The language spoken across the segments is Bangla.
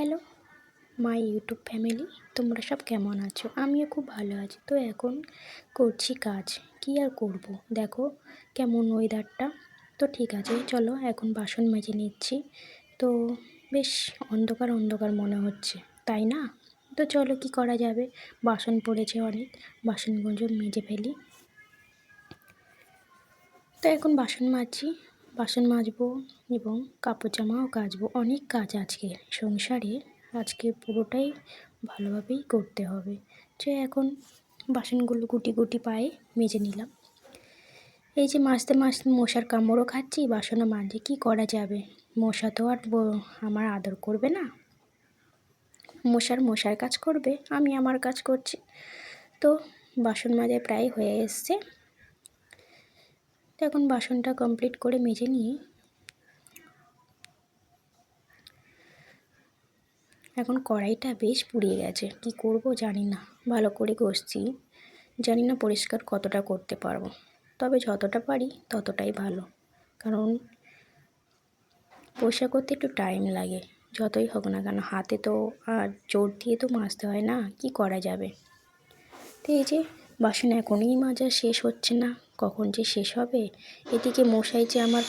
হ্যালো, মাই ইউটিউব ফ্যামিলি, তোমরা সব কেমন আছো? আমিও খুব ভালো আছি। তো এখন করছি কাজ। কী আর করব? দেখো কেমন ওয়েদারটা তো ঠিক আছে, চলো এখন বাসন মেজে নিচ্ছি। তো বেশ অন্ধকার অন্ধকার মনে হচ্ছে, তাই না? তো চলো কি করা যাবে? বাসন পড়েছে অনেক, বাসনগুলো মেজে ফেলি। তো এখন বাসন মাজছি। বাসন মাজবো এবং কাপড় জামাও কাচবো। অনেক কাজ আজকে। সংসারে আজকে পুরোটাই ভালোভাবেই করতে হবে। যে এখন বাসনগুলো গুটি গুটি পায়ে মেজে নিলাম। এই যে মাজতে মাজতে মশার কামড়ও খাচ্ছি, বাসনও মাজে কী করা যাবে? মশা তো আর আমার আদর করবে না। মশার মশার কাজ করবে, আমি আমার কাজ করছি। তো বাসন মাজায় প্রায় হয়ে এসছে। তো এখন বাসনটা কমপ্লিট করে মেজে নিয়ে এখন কড়াইটা বেশ পুড়িয়ে গেছে। কি করব জানি না। ভালো করে ঘষছি। জানি না পরিষ্কার কতটা করতে পারব। তবে যতটা পারি ততটাই ভালো। কারণ পরিষ্কার করতে একটু টাইম লাগে। যতই হোক না কেন হাতে তো আর জোর দিয়ে তো মাজতে হয় না। কি করা যাবে? তো এই যে বাসন এখনই মাজা শেষ হচ্ছে না। কখন যে শেষ হবে? এদিকে মশাই যে আমার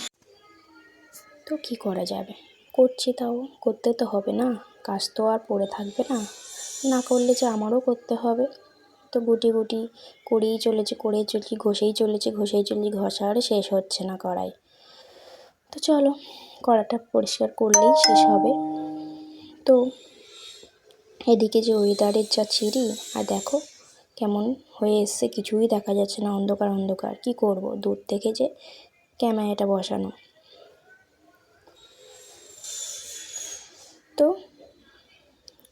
তো কি করা যাবে? করছি তাও, করতে তো হবে না। কাজ তো আর পড়ে থাকবে না। না করলে যে আমারও করতে হবে। তো গুটি গুটি করেই চলেছে, করেই চলছি, ঘষেই চলেছে, ঘষেই চলছি, ঘষা আর শেষ হচ্ছে না কড়াই। তো চলো, কড়াটা পরিষ্কার করলেই শেষ হবে। তো এদিকে যে ওয়েদারের যা চিরি আর দেখো কেমন হয়ে এসছে কিছুই দেখা যাচ্ছে না, অন্ধকার অন্ধকার। কি করব? দূর থেকে যে ক্যামেরাটা বসানো। তো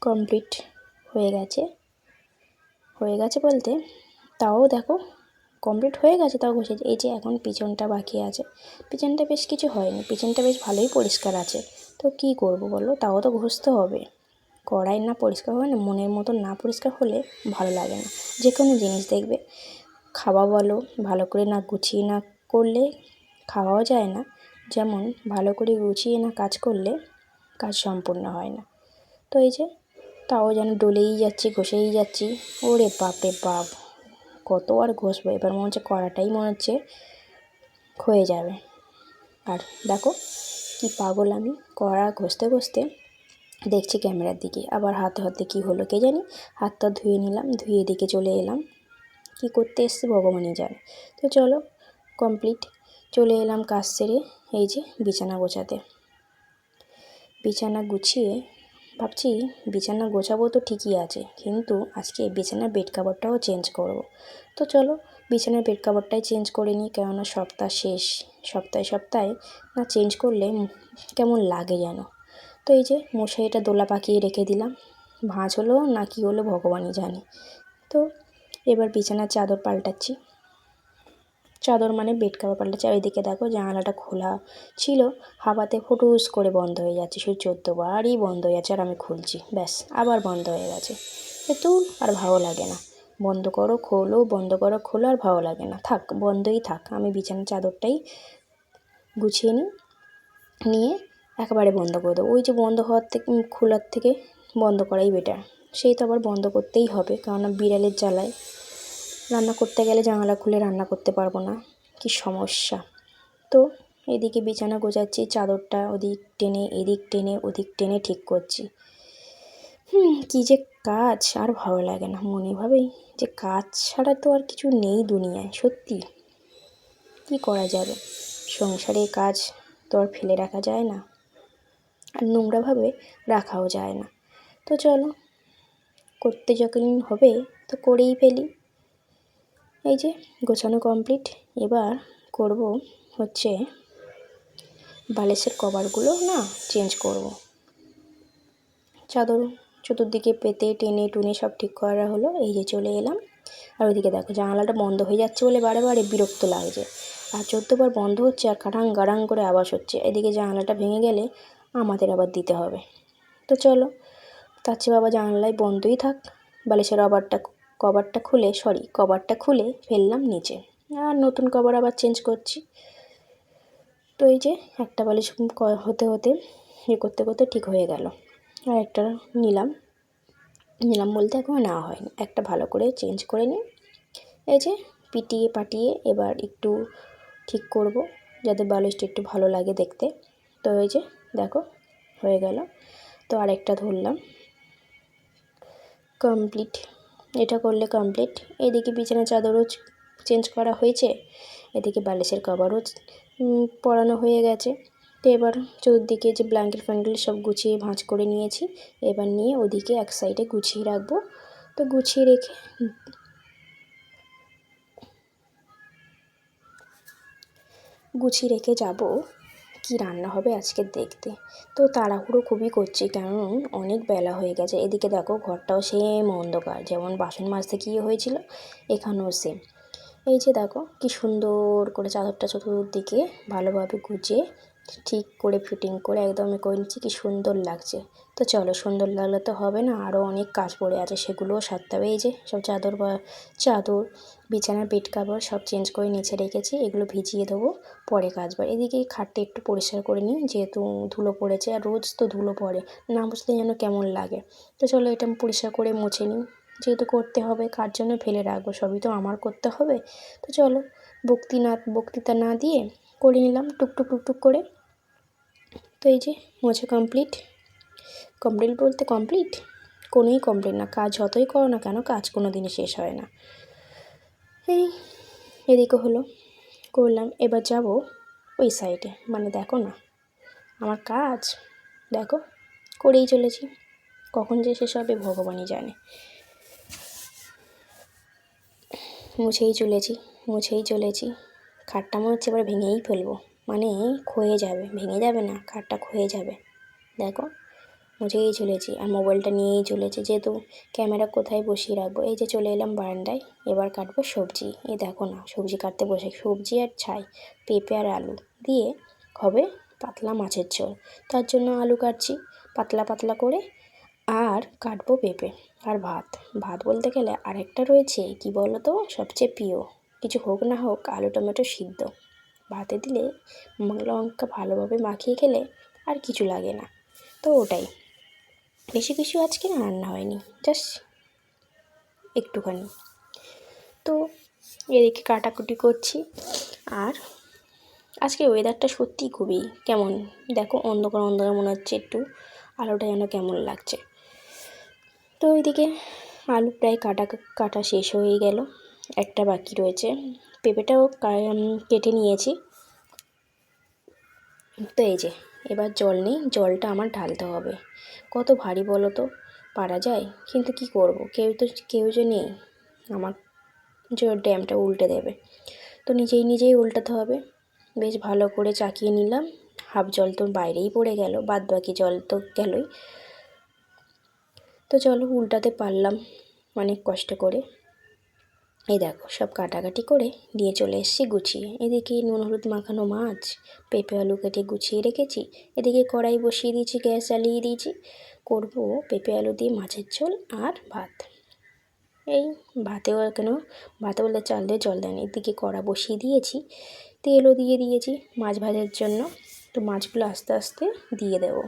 কমপ্লিট হয়ে গেছে। হয়ে গেছে বলতে, তাও দেখো কমপ্লিট হয়ে গেছে, তাও ঘষে এই যে এখন পিছনটা বাকি আছে। পিছনটা বেশ কিছু হয়নি। পিছনটা বেশ ভালোই পরিষ্কার আছে। তো কি করব বলো? তাও তো ঘষতে হবে। কড়াই না পরিষ্কার হবে না মনের মতো না পরিষ্কার হলে ভালো লাগে না। যে কোনো জিনিস দেখবে। খাওয়া বলো, ভালো করে না গুছিয়ে না করলে খাওয়াও যায় না। যেমন, ভালো করে গুছিয়ে না কাজ করলে কাজ সম্পূর্ণ হয় না। তো এই যে, তাও যেন ডলেই যাচ্ছি, ঘষেই যাচ্ছি। ওরে বাপরে বাপ! কত আর ঘষবো? এবার মনে হচ্ছে কড়াটাই মনে হচ্ছে ক্ষয়ে যাবে। আর দেখো, কি পাগল আমি। কড়া ঘষতে ঘষতে দেখছি ক্যামেরার দিকে, আবার হাতে হাতে কি হলো কে জানি। হাতটা ধুয়ে নিলাম, ধুয়ে দিকে চলে এলাম। কি করতে এসছে ভগবানই জানে। তো চলো কমপ্লিট চলে এলাম কাজ সেরে, এই যে বিছানা গোছাতে। বিছানা গুছিয়ে, ভাবছি বিছানা গোছাবো তো ঠিকই আছে, কিন্তু আজকে বিছানার বেড কাভারটাও চেঞ্জ করব। তো চলো, বিছানার বেড কাভারটাই চেঞ্জ করে নিই, কেননা সপ্তাহ শেষ। সপ্তাহে সপ্তাহে না চেঞ্জ করলে কেমন লাগে যেন। তো এই যে মশারিটা দোলা পাকিয়ে রেখে দিলাম। ভাঁজ হলো না কি হলো ভগবানই জানে। তো এবার বিছানার চাদর পাল্টাচ্ছি। চাদর মানে বেড কাভার পাল্টাচ্ছি। আর এদিকে দেখো জানালাটা খোলা ছিল। হাওয়াতে ফুটুস করে বন্ধ হয়ে যাচ্ছে। শুধু চোদ্দোবারই বন্ধ হয়ে যাচ্ছে আর আমি খুলছি। ব্যাস, আবার বন্ধ হয়ে গেছে। একটু আর ভালো লাগে না। বন্ধ করো, খোলো, বন্ধ করো, খোলো, আর ভালো লাগে না। থাক, বন্ধই থাক। আমি বিছানার চাদরটাই গুছিয়ে নিই নিয়ে একেবারে বন্ধ করে দেবো। ওই যে বন্ধ হওয়ার থেকে খোলার থেকে বন্ধ করাই বেটার সেই তো আবার বন্ধ করতেই হবে, কেননা বিড়ালের জ্বালায় রান্না করতে গেলে জানালা খুলে রান্না করতে পারব না। কি সমস্যা। তো এদিকে বিছানা গোছাচ্ছি, চাদরটা ওদিক টেনে, এদিক টেনে, ওদিক টেনে ঠিক করছি। হুম, কী যে কাজ, আর ভালো লাগে না মনে ভাবেই যে কাজ ছাড়া তো আর কিছু নেই দুনিয়ায়, সত্যি। কি করা যাবে? সংসারে কাজ তো আর ফেলে রাখা যায় না। নোংরাভাবে রাখাও যায় না। তো চলো, করতে যখন হবে তো করেই ফেলি। এই যে গোছানো কমপ্লিট এবার করব হচ্ছে বালিশের কভারগুলো না চেঞ্জ করব। চাদর চতুর্দিকে পেতে, টেনে টুনে সব ঠিক করা হলো, এই যে চলে এলাম। আর ওইদিকে দেখো জানালাটা বন্ধ হয়ে যাচ্ছে বলে বারে বারে বিরক্ত লাগছে। আর চোদ্দোবার বন্ধ হচ্ছে আর কাটাং গাড়াং করে আওয়াজ হচ্ছে। এদিকে জানালাটা ভেঙে গেলে আমাদের আবার দিতে হবে। তো চলো তার চেয়ে বাবা জানলায় বন্ধই থাক। বালিশের রবারটা কভারটা খুলে সরি কভারটা খুলে ফেললাম নিচে। আর নতুন কভার আবার চেঞ্জ করছি। তো এই যে একটা বালিশ হতে হতে ইয়ে করতে করতে ঠিক হয়ে গেল। আর একটা নিলাম। নিলাম বলতে এখনও নেওয়া হয়নি। একটা ভালো করে চেঞ্জ করে নিই। এই যে পিটিয়ে পাটিয়ে এবার একটু ঠিক করব, যাতে বালিশটা একটু ভালো লাগে দেখতে। তো এই যে দেখো, হয়ে গেল। তো আরেকটা ধরলাম। কমপ্লিট এটা করলে কমপ্লিট এদিকে বিছানা চাদরও চেঞ্জ করা হয়েছে। এদিকে বালিশের কভারও পরানো হয়ে গেছে। তো এবার চতুর্দিকে যে ব্ল্যাঙ্কেট ফ্যাঙ্কেট সব গুছিয়ে ভাঁজ করে নিয়েছি। এবার নিয়ে ওদিকে এক সাইডে গুছিয়ে রাখব। তো গুছিয়ে রেখে গুছিয়ে রেখে যাব। কি রান্না হবে আজকে দেখতে। তো তাড়াহুড়ো খুবই করছি, কারণ অনেক বেলা হয়ে গেছে। এদিকে দেখো, ঘরটাও সেম অন্ধকার, যেমন বাসন মাজতে কী হয়েছিল, এখানেও সেম এই যে দেখো, কি সুন্দর করে চাদরটা চতুর্দিকে ভালোভাবে গুছিয়ে ঠিক করে ফিটিং করে একদম করে নিচ্ছি, কী সুন্দর লাগছে। তো চলো সুন্দর লাগলে তো হবে না আরও অনেক কাজ পড়ে আছে, সেগুলোও সারতে হবে, এই যে সব চাদর বা, চাদর, বিছানার বেড কাভার সব চেঞ্জ করে নিচে রেখেছি, এগুলো ভিজিয়ে দেবো, পরে কাচবার এদিকে খাটটা একটু পরিষ্কার করে নিই, যেহেতু ধুলো পড়েছে, আর রোজ তো ধুলো পড়ে, না বুঝলে যেন কেমন লাগে, তো চলো এটা আমি পরিষ্কার করে মুছে নিই, যেহেতু করতে হবে, কার জন্য ফেলে রাখব, সবই তো আমার করতে হবে, তো চলো বক্তি না বক্তৃতা না দিয়ে করে নিলাম, টুকটুক টুকটুক করে, তো এই যে মোছা কমপ্লিট কমপ্লিট বলতে কমপ্লিট? কোনোই কমপ্লিট না। কাজ যতই করো না কেন, কাজ কোনো দিনই শেষ হয় না। এই, এদিকে হলো। করলাম। এবার যাব ওই সাইডে মানে দেখো না, আমার কাজ। দেখো, করেই চলেছি। কখন যে শেষ হবে ভগবানই জানে। মুছেই চলেছি মুছেই চলেছি। খাটটা মনে হচ্ছে এবার ভেঙেই ফেলব। মানে ক্ষয়ে যাবে। ভেঙে যাবে না, খাটটা ক্ষয়ে যাবে। দেখো। মুছেই চলেছি আর মোবাইলটা নিয়েই চলেছি, যেহেতু ক্যামেরা কোথায় বসিয়ে রাখব? এই যে চলে এলাম বারান্দায়, এবার কাটবো সবজি। এই দেখো না, সবজি কাটতে বসে, সবজি আর ছাই, পেঁপে আর আলু দিয়ে হবে পাতলা মাছের ঝোল। তার জন্য আলু কাটছি, পাতলা পাতলা করে, আর কাটবো পেঁপে আর ভাত। ভাত বলতে গেলে আরেকটা রয়েছে, কি বলো তো সবচেয়ে প্রিয়। কিছু হোক না হোক, আলু টমেটো সিদ্ধ। ভাতে দিলে লঙ্কা ভালোভাবে মাখিয়ে খেলে আর কিছু লাগে না। তো ওটাই। বেশি কিছু আজকে রান্না হয়নি জাস্ট একটুখানি। তো এদিকে কাটাকুটি করছি, আর আজকে ওয়েদারটা সত্যিই খুবই কেমন, দেখো অন্ধকার অন্ধকার মনে হচ্ছে একটু, আলোটা যেন কেমন লাগছে। তো ওইদিকে আলু প্রায় কাটা কাটা শেষ হয়ে গেল, একটা বাকি রয়েছে। পেঁপেটাও কেটে নিয়েছি। তো এই যে এবার জল নেই, জলটা আমার ঢালতে হবে। কত ভারী বলো তো? পারা যায়? কিন্তু কি করব? কেউ তো, কেউ যে নেই। আমার যে ড্যামটা উল্টে দেবে। তো নিজেই নিজেই উল্টাতে হবে। বেশ ভালো করে চাকিয়ে নিলাম। হাফ জল তো বাইরেই পড়ে গেল বাদ বাকি জল তো গেলই। তো চলো উল্টাতে পারলাম অনেক কষ্ট করে। এই দেখো, সব কাটাকাটি করে নিয়ে চলে এসেছি গুছিয়ে। এদিকে নুন, হলুদ মাখানো মাছ, পেঁপে, আলু কেটে গুছিয়ে রেখেছি। এদিকে কড়াই বসিয়ে দিয়েছি, গ্যাস জ্বালিয়ে দিয়েছি। করব পেঁপে, আলু দিয়ে মাছের ঝোল আর ভাত। এই ভাতেও কেন, ভাতে বলতে চাল দিয়ে জল দেয়নি। এদিকে কড়া বসিয়ে দিয়েছি, তেলও দিয়ে দিয়েছি মাছ ভাজার জন্য। তো মাছগুলো আস্তে আস্তে দিয়ে দেবো।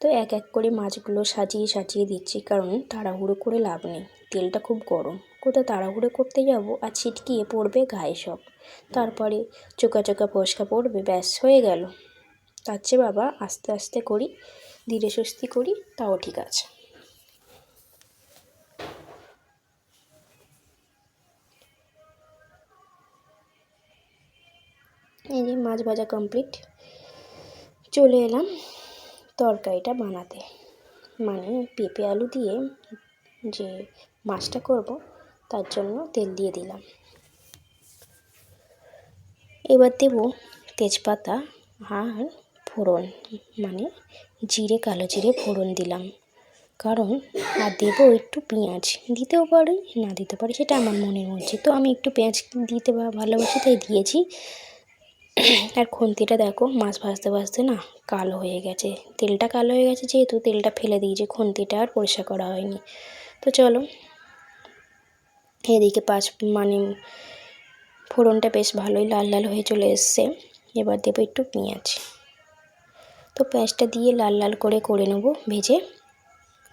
তো এক এক করে মাছগুলো সাজিয়ে সাজিয়ে দিচ্ছি, কারণ তাড়াহুড়ো করে লাভ নেই। তেলটা খুব গরম। কোথাও তাড়াহুড়ো করতে যাব আর ছিটকিয়ে পড়বে গায়ে সব। তারপরে চোকা চোকা ফসকা পড়বে, ব্যাস, হয়ে গেল। তার চেয়ে বাবা আস্তে আস্তে করি, ধীরে সুস্থি করি, তাও ঠিক আছে। এই যে মাছ ভাজা কমপ্লিট চলে এলাম তরকারিটা বানাতে। মানে পেঁপে আলু দিয়ে যে মাছটা করব, তার জন্য তেল দিয়ে দিলাম। এবার দেব তেজপাতা আর ফোড়ন মানে জিরে, কালো জিরে ফোড়ন দিলাম। কারণ, আর দেবো একটু পেঁয়াজ। দিতেও পারি, না দিতে পারি, সেটা আমার মনের মধ্যে তো আমি একটু পেঁয়াজ দিতে ভালোবাসি, তাই দিয়েছি। আর খুন্তিটা দেখো, মাছ ভাজতে ভাজতে না কালো হয়ে গেছে। তেলটা কালো হয়ে গেছে, যেহেতু তেলটা ফেলে দিয়েছে, খুন্তিটা আর পরিষ্কার করা হয়নি। তো চলো, এদিকে পাঁচ মানে ফোড়নটা বেশ ভালোই লাল লাল হয়ে চলে এসছে। এবার দেবো একটু পেঁয়াজ। তো পেঁয়াজটা দিয়ে লাল লাল করে করে নেব ভেজে।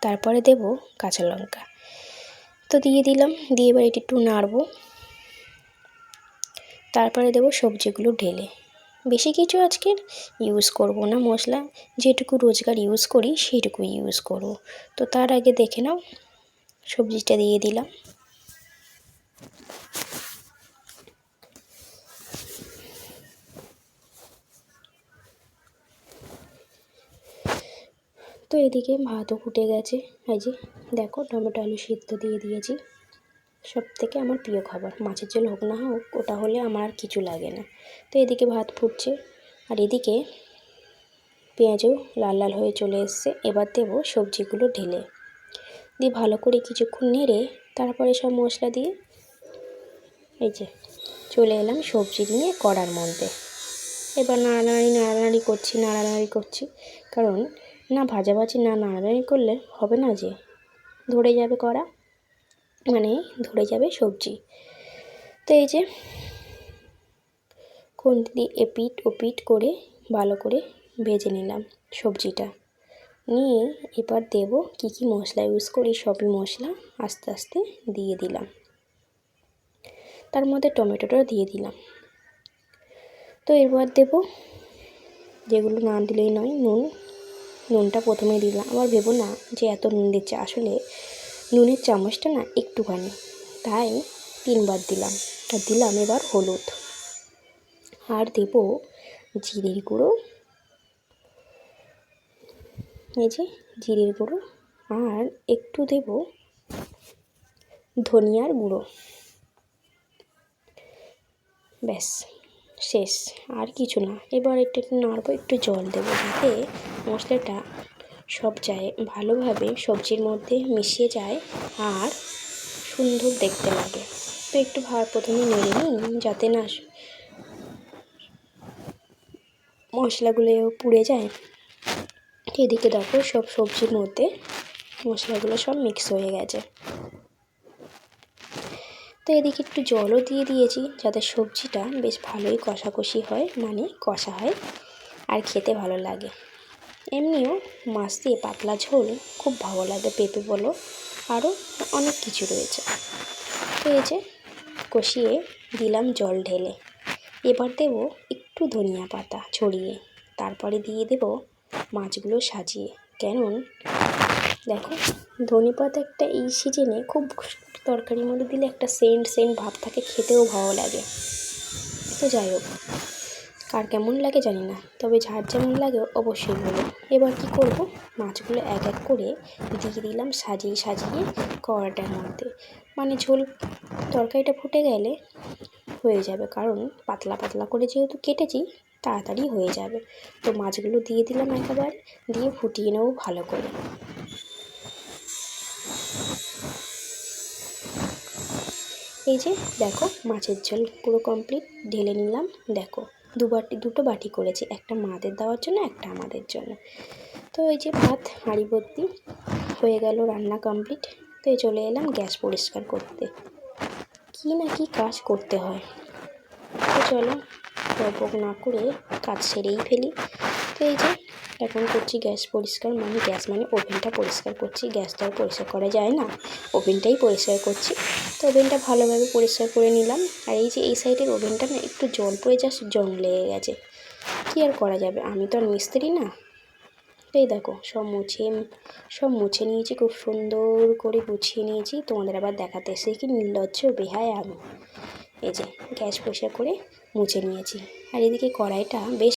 তারপরে দেব কাঁচা লঙ্কা। তো দিয়ে দিলাম, দিয়ে এবার এটি একটু নাড়বো। তারপরে দেব সবজিগুলো ঢেলে। বেশি কিছু আজকে ইউজ করব না, মশলা যেটুকু রোজগার ইউজ করি সেইটুকু ইউজ করব। তো তার আগে দেখে নাও সবজিটা দিয়ে দিলাম। তো এদিকে ভাতও ফুটে গেছে। এই যে, দেখো টমেটো আলু সিদ্ধ দিয়ে দিয়েছি। সব থেকে আমার প্রিয় খাবার। মাছের ঝোল হোক না হোক, ওটা হলে আমার আর কিছু লাগে না। তো এদিকে ভাত ফুটছে। আর এদিকে পেঁয়াজও লাল লাল হয়ে চলে এসছে। এবার দেবো সবজিগুলো ঢেলে। দিয়ে ভালো করে কিছুক্ষণ নেড়ে তারপরে সব মশলা দিয়ে এই যে চলে এলাম সবজি নিয়ে কড়ার মধ্যে। এবার নাড়ানাড়ি নাড়ানাড়ি করছি নাড়ানাড়ি করছি। কারণ না ভাজাভাজি, না নাড়ানাড়ি করলে হবে না যে, ধরে যাবে কড়া মানে ধরে যাবে সবজি। তো এই যে খুন্তি দিয়ে এপিট ওপিট করে ভালো করে ভেজে নিলাম সবজিটা। নিয়ে এবার দেব কি কি মশলা ইউজ করি, সবই মশলা আস্তে আস্তে দিয়ে দিলাম। তার মধ্যে টমেটোটা দিয়ে দিলাম। তো এবার দেব যেগুলো না দিলেই নয়, নুন। নুনটা প্রথমে দিলাম। আবার ভেবো না যে এত নুন দিচ্ছে। আসলে নুনের চামচটা না একটুখানি। তাই তিনবার দিলাম। আর দিলাম এবার হলুদ। আর দেব জিরের গুঁড়ো। এই যে জিরের গুঁড়ো আর একটু দেব ধনিয়ার গুঁড়ো। ব্যাস, শেষ, আর কিছু না। এবার একটু একটু নাড়বো, একটু জল দেবো যাতে মশলাটা সব যায়, ভালোভাবে সবজির মধ্যে মিশিয়ে যায় আর সুন্দর দেখতে লাগে। তো একটু ভাত প্রথমে নেড়ে নিই, যাতে না মশলাগুলো পুড়ে যায়। এদিকে দেখো সব সবজির মধ্যে মশলাগুলো সব মিক্স হয়ে গেছে। তো এদিকে একটু জলও দিয়ে দিয়েছি যাতে সবজিটা বেশ ভালোই কষাকষি হয় মানে কষা হয় আর খেতে ভালো লাগে। এমনিও মাছ দিয়ে পাতলা ঝোল খুব ভালো লাগে পেঁপে বলো, আরও অনেক কিছু রয়েছে। তো এই যে কষিয়ে দিলাম জল ঢেলে। এবার দেব একটু ধনিয়া পাতা ছড়িয়ে, তারপরে দিয়ে দেব মাছগুলো সাজিয়ে। কেমন দেখো, ধনে পাতা একটা এই সিজনে খুব তরকারির মধ্যে দিলে একটা সেন্ট সেন্ট ভাব থাকে, খেতেও ভালো লাগে। তো যাই হোক, কার কেমন লাগে জানি না, তবে যার যেমন লাগে অবশ্যই বলো। এবার কি করব? মাছগুলো এক এক করে দিয়ে দিলাম সাজিয়ে সাজিয়ে কড়াটার মধ্যে। মানে ঝোল তরকারিটা ফুটে গেলে হয়ে যাবে, কারণ পাতলা পাতলা করে যেহেতু কেটেছি তাড়াতাড়ি হয়ে যাবে। তো মাছগুলো দিয়ে দিলাম একেবারে, দিয়ে ফুটিয়ে নেব ভালো করে। এই যে দেখো মাছের ঝোল পুরো কমপ্লিট ঢেলে নিলাম। দেখো দু বাটি, দুটো বাটি করেছি, একটা মাদের দেওয়ার জন্য, একটা আমাদের জন্য। তো এই যে ভাত, হাঁড়ি ভর্তি হয়ে গেল রান্না কমপ্লিট তো এই চলে এলাম গ্যাস পরিষ্কার করতে। কী না কি কাজ করতে হয়। তো চলো বক না করে কাজ সেরেই ফেলি। তো এই যে, এখন করছি গ্যাস পরিষ্কার মানে গ্যাস মানে ওভেনটা পরিষ্কার করছি। গ্যাস তো আর পরিষ্কার করা যায় না, ওভেনটাই পরিষ্কার করছি। তো ওভেনটা ভালোভাবে পরিষ্কার করে নিলাম। আর এই যে, এই সাইডের ওভেনটা না একটু জল পড়ে জাস্ট জং লেগে গেছে। কী আর করা যাবে? আমি তো আর মিস্ত্রি না। এই দেখো, সব মুছে সব মুছে নিয়েছি, খুব সুন্দর করে গুছিয়ে নিয়েছি। তোমাদের আবার দেখাতে এসে কি নির্লজ্জ বেহায় আমি। এই যে, গ্যাস পরিষ্কার করে মুছে নিয়েছি। আর এদিকে কড়াইটা বেশ